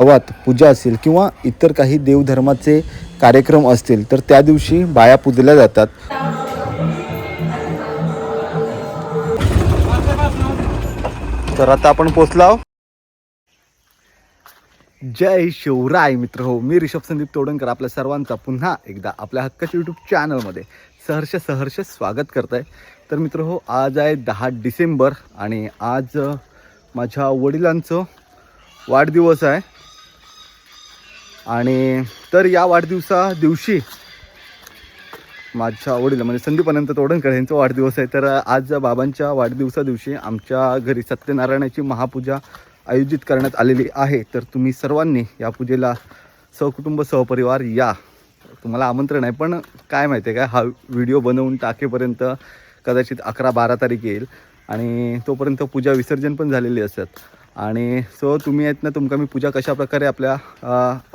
गावात पूजा असेल किंवा इतर काही देवधर्माचे कार्यक्रम असतील तर त्या दिवशी बाया पूजल्या जातात. तर आता आपण पोचलाव जय शिवराय मित्र. हो मी रिषभ संदीप तोडणकर आपल्या सर्वांचा पुन्हा एकदा आपल्या हक्काच्या यूट्यूब चॅनलमध्ये सहर्ष सहर्ष स्वागत करत आहे तर मित्र हो आज आहे दहा डिसेंबर आणि आज माझ्या वडिलांचं वाढदिवस आहे. आणि तर या वाढदिवसा दिवशी माझ्या वडील म्हणजे संदीप तोडणकर यांचा वाढदिवस आहे. तर आज बाबांच्या वाढदिवसा दिवशी आमच्या घरी सत्यनारायणाची महापूजा आयोजित करण्यात आलेली आहे. तर तुम्ही सर्वांनी या पूजेला सहकुटुंब सहपरिवार या. तुम्हाला आमंत्रण आहे पण काय माहिती आहे काय हा व्हिडिओ बनवून टाकेपर्यंत कदाचित अकरा बारा तारीख येईल आणि तोपर्यंत पूजा विसर्जन पण झालेली असतात आणि सो तुम्ही आहेत ना तुमका मी पूजा कशा प्रकारे आपल्या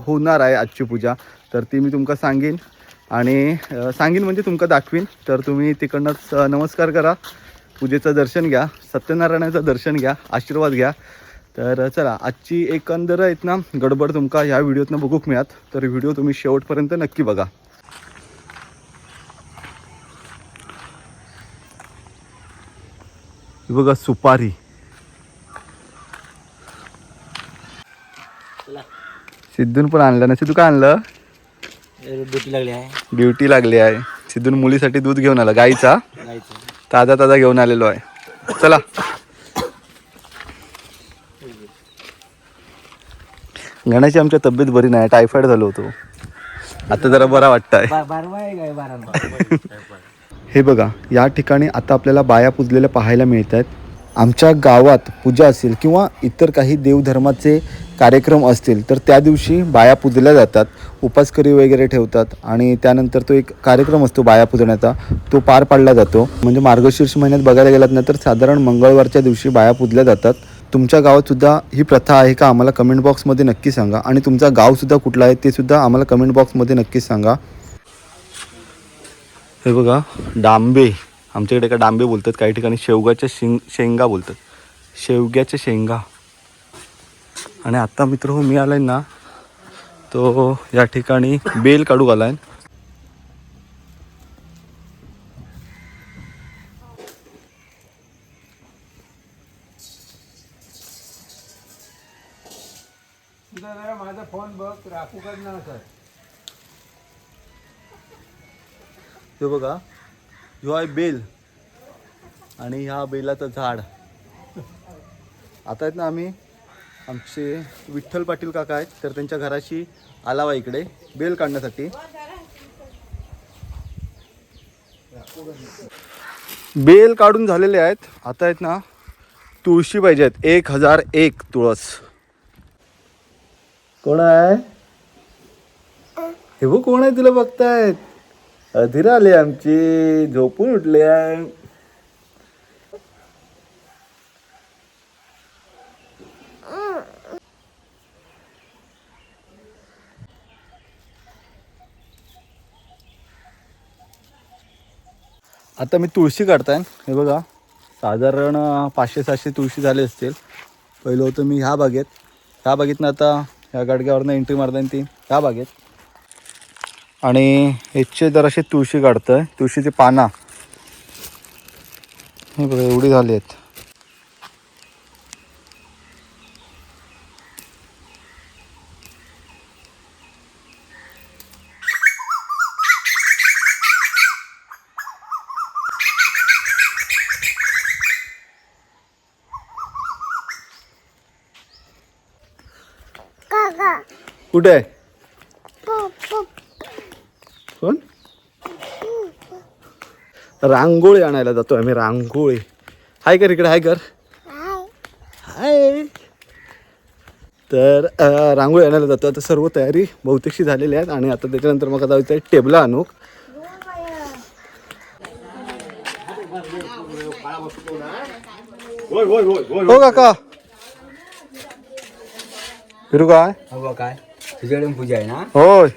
होणार आहे आजची पूजा तर ती मी तुमका सांगेन. आणि सांगेन म्हणजे तुमका दाखवीन. तर तुम्ही तिकडनंच नमस्कार करा. पूजेचं दर्शन घ्या सत्यनारायणाचं दर्शन घ्या आशीर्वाद घ्या. तर चला आजची एकंदर आहेत ना गडबड तुमका ह्या व्हिडिओतनं बघूक मिळत. तर व्हिडिओ तुम्ही शेवटपर्यंत नक्की बघा. बघा सुपारी. सिद्धून पण आणलं ना. सिद्धू काय आणलं? ड्युटी लागली आहे. ड्युटी लागली आहे. सिद्धून मुलीसाठी दूध घेऊन आला. गाईचा? ताजा ताजा घेऊन आलेलो आहे. चला. गणाची आमच्या तब्येत बरी नाही. टायफॉइड झालो होतो. आता जरा बरा बारवा आहे हे बघा या ठिकाणी आता आपल्याला बाया पूजलेल्या पाहायला मिळत आहेत आमच्या गावात पूजा असेल किंवा इतर काही देवधर्माचे कार्यक्रम असतील तर त्या दिवशी बाया पुजल्या जातात उपासकरी वगैरे ठेवतात आणि त्यानंतर तो एक कार्यक्रम असतो बाया पुजण्याचा तो पार पाडला जातो. म्हणजे मार्गशीर्ष महिन्यात बघायला गेलात ना तर साधारण मंगळवारच्या दिवशी बाया पुजल्या जातात. तुमच्या गावातसुद्धा ही प्रथा आहे का? आम्हाला कमेंट बॉक्समध्ये नक्की सांगा. आणि तुमचा गावसुद्धा कुठलं आहे ते सुद्धा आम्हाला कमेंट बॉक्समध्ये नक्कीच सांगा. हे बघा डांबे. आमच्याकडे का डांबे बोलतात. काही ठिकाणी शेवगाच्या शेंग शेंगा बोलतात. शेवग्याच्या शेंगा. आणि आत्ता मित्र हो मी आलाय ना तो या ठिकाणी बेल काढू आलाय माझा फोन बघ राखू हे बघा ह्यो आहे बेल आणि ह्या बेलाचं झाड. आता आहेत ना आम्ही आमचे विठ्ठल पाटील काका आहेत तर त्यांच्या घराशी आलावा इकडे बेल काढण्यासाठी. बेल काढून झालेले आहेत. आता आहेत ना तुळशी पाहिजे आहेत. एक हजार एक तुळस. कोण आहे? हे बघ कोण आहे तुला बघतायत? अधीर आले आमची झोपून उठले आहे. आता मी तुळशी काढताय. हे बघा साधारण पाचशे सातशे तुळशी झाले असतील. पहिलं होतं मी ह्या बागेत. ह्या बागेतनं आता ह्या गाडग्यावरनं एंट्री मारताय ती. ह्या बागेत. आणि ह्याचे जराशे तुळशी काढतोय. तुळशीची पाना. हे बघा एवढी झाली आहेत. कुठे आहे? कोण? रांगोळी आणायला जातो आम्ही रांगोळी. हाय कर इकडे हाय कर. हाय. तर रांगोळी आणायला जातो आता सर्व तयारी बहुतेकशी झालेली आहेत आणि आता त्याच्यानंतर मग आता जायचं आहे टेबला आणू. हो काका. फिरू काय? हो काय? तुझ्याकडे पूजा आहे ना? होय.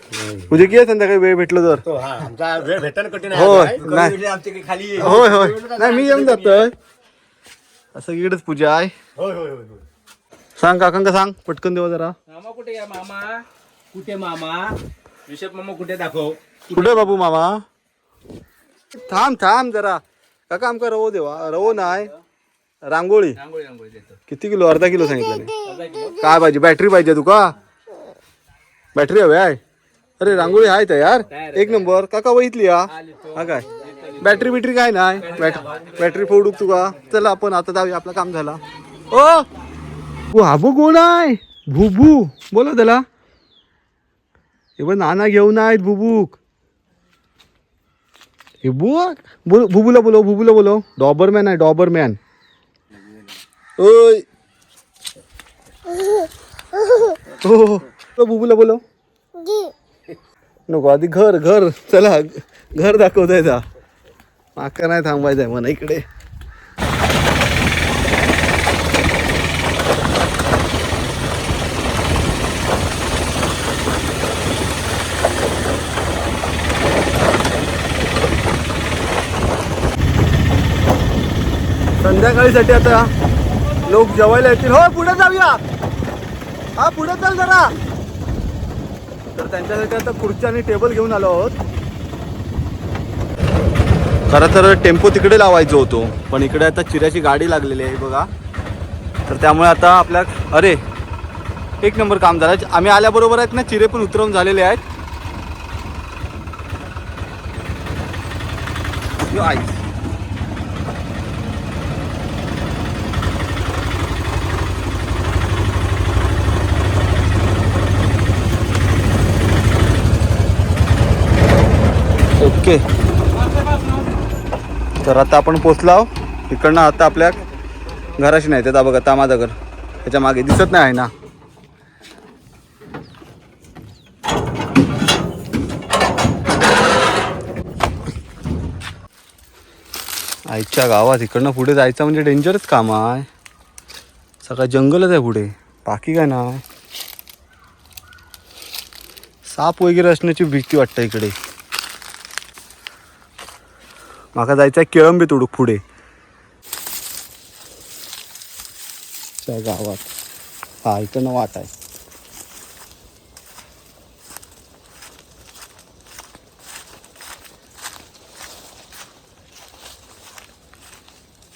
तुझे की आहे संध्याकाळी? वेळ भेटलो तर. आमचा वेळ भेटणं कठीण होय. नाही. खाली. होय होय. नाही मी येऊन जातोय. असं इकडेच पूजा आहे. होय होय होय होय. सांग काकांका सांग. पटकन देवा जरा. मामा कुठे या मामा? कुठे मामा? ऋषभ मामा कुठे दाखव. कुठे बाबू मामा? थांब थांब जरा. काका आमका रवो देवा. रवो नाय रांगोळी? रांगोळी रांगोळी देतो. किती किलो? अर्धा किलो सांगितलं अर्धा किलो. काय पाहिजे बॅटरी पाहिजे तुका? बॅटरी हवी आहे? अरे रांगोळी आहे तयार. एक नंबर. काका वहितली हा आली तो. हा काय? बॅटरी बिटरी काय नाही? बॅट बॅटरी फोडूक तुका. चला आपण आता जाऊया. आपलं काम झाला. ओ! तू हाबू कोण आहे? भुबू बोला त्याला. हे बघ नाना घेऊन आहेत भुबूक हे बुक बोल भुबूला बोलव भुबूला बोलव. डॉबरमॅन आहे डॉबरमॅन. ओय. हो हो. बुबूला बोलव. नको आधी घर घर. चला घर दाखवताय जा. माका नाही थांबायचंय म्हणा इकडे. संध्याकाळीसाठी आता लोक जेवायला येतील. हो पुढे जाऊया. हा पुढे चल जरा. तर त्यांच्यासाठी आता खुर्ची आणि टेबल घेऊन आलो आहोत. खरं तर टेम्पो तिकडे लावायचो होतो पण इकडे आता चिऱ्याची गाडी लागलेली आहे बघा. तर त्यामुळे आता आपल्या अरे एक नंबर काम झालं. आम्ही आल्याबरोबर आहेत ना चिरे पण उतरवून झालेले आहेत. आई. ओके. तर आता आपण पोचलो इकडनं आता आपल्या घराशी नाही त्याचा बघा तामाचा घर त्याच्यामागे दिसत नाही आहे ना. आईच्या गावात इकडनं पुढे जायचं म्हणजे डेंजरच काम आहे. सगळं जंगलच आहे पुढे. बाकी काय नाही. साप वगैरे असण्याची भीती वाटतं इकडे. माका जायचं आहे केळंबी तुडूक पुढे. त्या गावात हा इकडनं वाट आहे.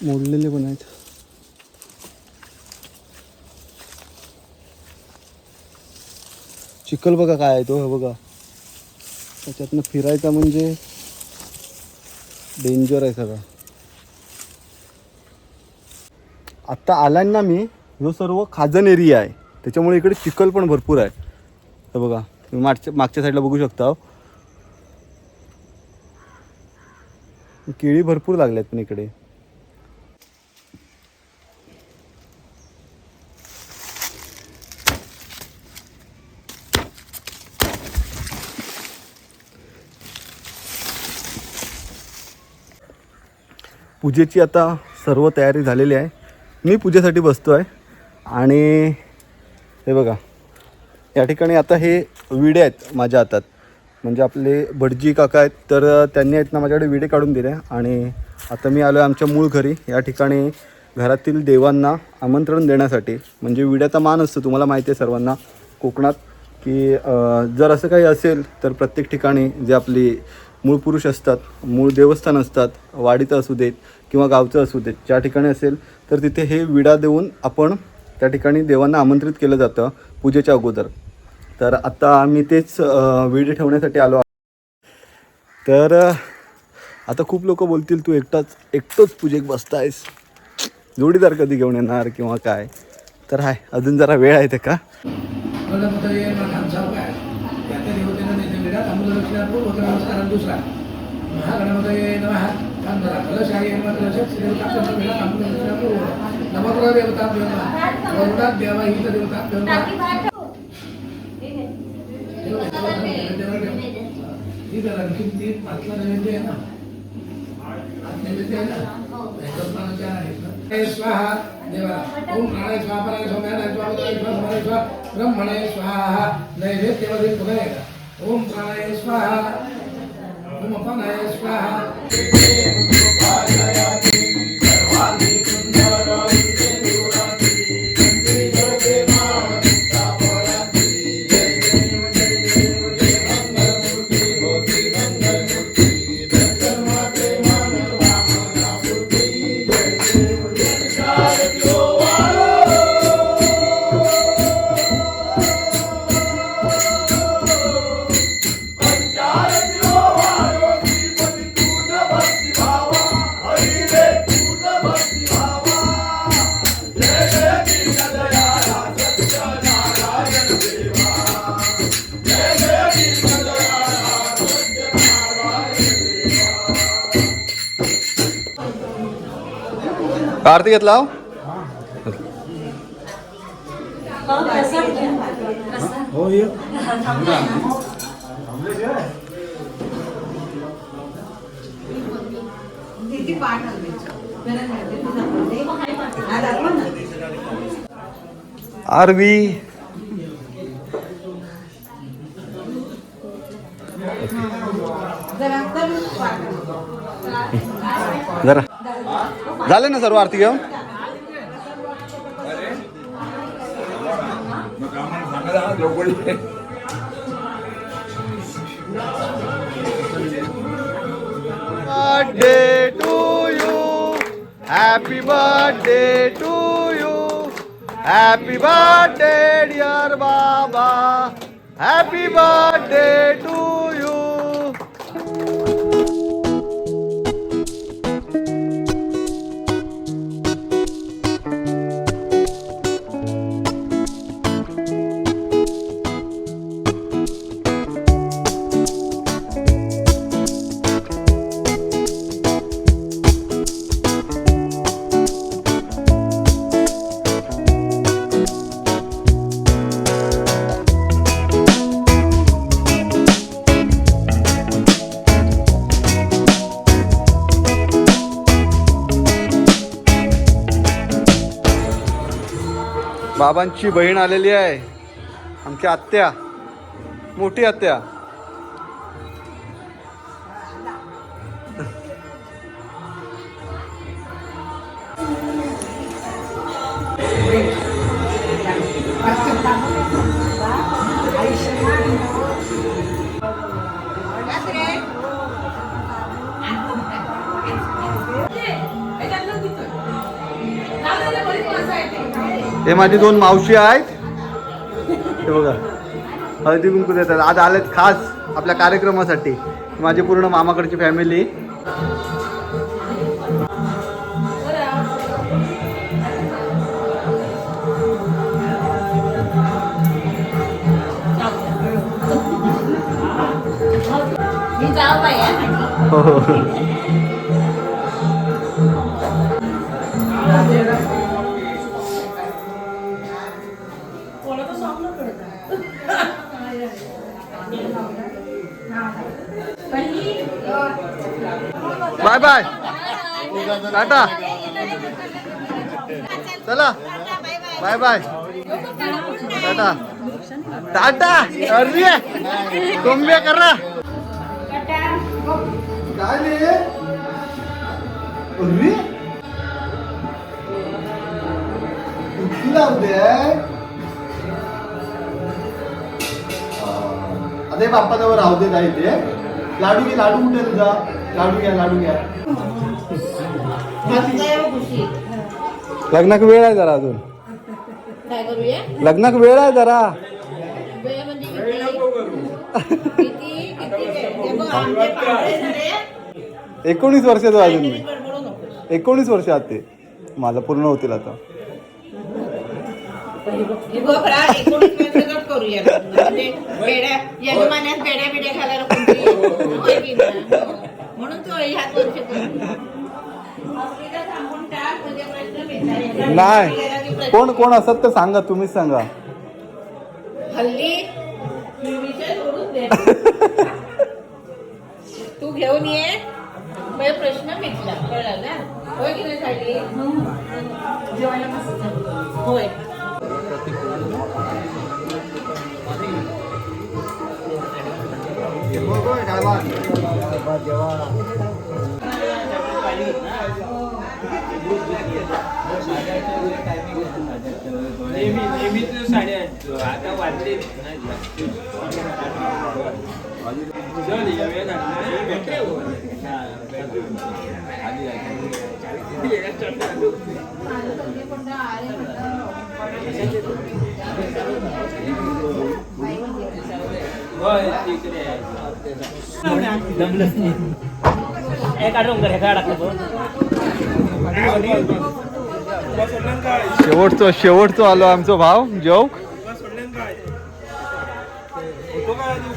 मोडलेले पण आहेत. चिखल बघा काय आहे तो हे बघा. त्याच्यातनं फिरायचा म्हणजे डेंजर आहे सगळं. आत्ता आलाय ना मी जो सर्व खाजन एरिया आहे. त्याच्यामुळे इकडे चिखल पण भरपूर आहे. तर बघा तुम्ही मागच्या मागच्या साईडला बघू शकता. केळी भरपूर लागल्यात पण इकडे. पूजेची आता सर्व तयारी झालेली आहे. मी पूजेसाठी बसतो आहे आणि हे बघा या ठिकाणी आता हे विडे आहेत माझ्या हातात. म्हणजे आपले भटजी काका आहेत तर त्यांनी आहेत ना माझ्याकडे विडे काढून दिले. आणि आता मी आलो आहे आमच्या मूळ घरी. या ठिकाणी घरातील देवांना आमंत्रण देण्यासाठी. म्हणजे विड्याचा मान असतो तुम्हाला माहिती आहे सर्वांना. कोकणात की जर असं काही असेल तर प्रत्येक ठिकाणी जे आपली मूळ पुरुष असतात मूळ देवस्थान असतात वाडीचं असू देत किंवा गावचं असू देत ज्या ठिकाणी असेल तर तिथे हे विडा देऊन आपण त्या ठिकाणी देवांना आमंत्रित केलं जातं पूजेच्या अगोदर. तर आता आम्ही तेच विडे ठेवण्यासाठी आलो आहोत. तर आता खूप लोक बोलतील तू एकटाच एकटंच पूजेक बसतायस. जोडीदार कधी घेऊन येणार किंवा काय? तर हाय अजून जरा वेळ आहे ते का? दक्षिणापूर होता नमस्कार दुसरा. महागणपतये नमः. तांबरा कलशाही नमः. कलश देवता वेळा तांबूल दक्षिणापूर नवग्रह देवता देवता वरुणात देवा ही देवता देवता ही जरा आणखी ती आतला नैवेद्य आहे ना नैवेद्य आहे ना कल्पनाच्या आहेत ना स्वाहा. देवाला ओम प्राणाय स्वाहा. पराय स्वाहा. ब्रह्मणे स्वाहा. नैवेद्यमध्ये पुन्हा एकदा ओम प्राणाय स्वाहा ओम अपानाय आरती घेतला हो? आरवी। जरा. झाले ना सर्व आरती घेऊन? Birthday to you happy birthday to you happy birthday dear बाबा हॅपी बर्थडे टू बाबांची बहीण आलेली आहे. आमची आत्या. मोठी आत्या. हे माझी दोन मावशी आहेत. हे बघा. हळदी कुंकू देतात. आज आलेत खास आपल्या कार्यक्रमासाठी. माझी पूर्ण मामाकडची फॅमिली हो. टाटा. चला. Bye bye tata. टाटा. अरे कोंबे करा. काय अरे. कुठली अरे बाप्पा जवळ राहू दे नाही ते लाडू घे लाडू कुठे तुझा? लाडू घ्या लाडू घ्या. लग्नाक वेळ आहे जरा अजून. काय करूया? लग्नाक वेळ आहे जरा. वेळ म्हणजे किती? किती? किती? वेळ? हे बघ, आमचे पाहुणे झाले, एकोणीस वर्षाचं अजून मी. एकोणीस वर्ष आत ते. माझं पूर्ण होतील आता. हे बघ, रा, एकोणीस वर्षाचंच करूया म्हणजे बिड्या होय की नाही? म्हणून तो ह्याच वर्ष. नाही. प्रश्न- कोण कोण असत तर सांगा तुम्हीच सांगा. हल्ली मी विषय सोडून दे. तू घेऊन ये. प्रश्न मिटला. कळला ना? होय की नाही साडी जेवायला मस्त होय नेहमी नेहमीच साड्या आणतो. आता वाजले चल येऊया ना. हा, होय तिकडे आहे. शेवटचं शेवटचं आलो आमचं भाव जेव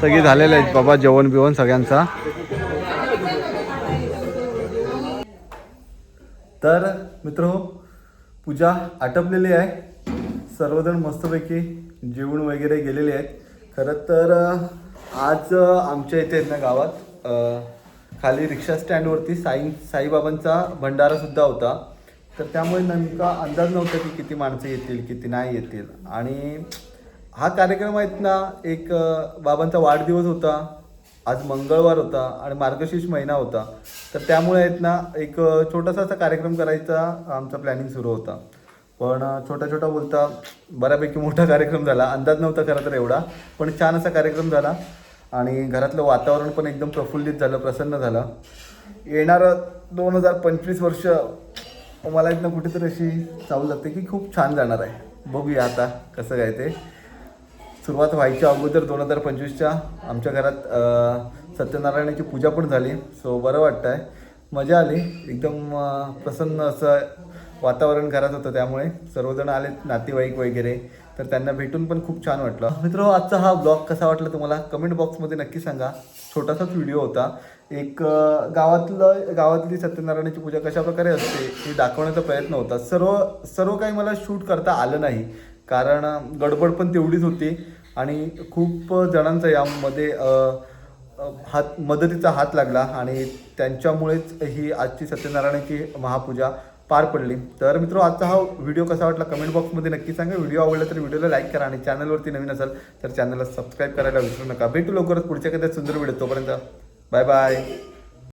सगळी झालेले आहेत बाबा जेवण बिवण सगळ्यांचा. तर मित्र पूजा आटपलेली आहे. सर्वजण मस्तपैकी जेवण वगैरे गेलेले आहेत. खरं तर आज आमच्या इथे आहेत ना गावात खाली रिक्षा स्टँडवरती साई साईबाबांचा भंडारासुद्धा होता. तर त्यामुळे नेमका अंदाज नव्हता की किती माणसं येतील किती नाही येतील. आणि हा कार्यक्रम आहेत ना एक बाबांचा वाढदिवस होता. आज मंगळवार होता आणि मार्गशीर्ष महिना होता. तर त्यामुळे आहेत ना एक छोटासा असा कार्यक्रम करायचा आमचा प्लॅनिंग सुरू होता. पण छोटा छोटा बोलता बऱ्यापैकी मोठा कार्यक्रम झाला. अंदाज नव्हता खरं तर एवढा पण छान असा कार्यक्रम झाला. आणि घरातलं वातावरण पण एकदम प्रफुल्लित झालं प्रसन्न झालं. येणारं दोन हजार पंचवीस वर्ष मला इथनं कुठेतरी अशी चावू लागते की खूप छान जाणार आहे. बघूया आता कसं काय ते. सुरुवात व्हायच्या अगोदर दोन हजार पंचवीसच्या आमच्या घरात सत्यनारायणाची पूजा पण झाली. सो बरं वाटतं आहे मजा आली. एकदम प्रसन्न असं वातावरण घरात होतं त्यामुळे. सर्वजण आले नातेवाईक वगैरे. तर त्यांना भेटून पण खूप छान वाटलं. मित्र आजचा हा ब्लॉग कसा वाटला तुम्हाला? कमेंट बॉक्समध्ये नक्की सांगा. छोटासाच व्हिडिओ होता. एक गावातलं गावातली सत्यनारायणाची पूजा कशा प्रकारे असते हे दाखवण्याचा प्रयत्न होता. सर्व सर्व काही मला शूट करता आलं नाही. कारण गडबड पण तेवढीच होती. आणि खूप जणांचा यामध्ये हात मदतीचा हात लागला. आणि त्यांच्यामुळेच ही आजची सत्यनारायणाची महापूजा पार पडली. तर मित्र आजचा हा व्हिडिओ कसा वाटला कमेंट बॉक्समध्ये नक्की सांगा. व्हिडिओ आवडला तर व्हिडिओला लाईक करा आणि चॅनलवरती नवीन असेल तर चॅनलला सबस्क्राईब करायला विसरू नका. भेटू लवकरच पुढच्या कधी सुंदर व्हिडिओ तोपर्यंत. Bye bye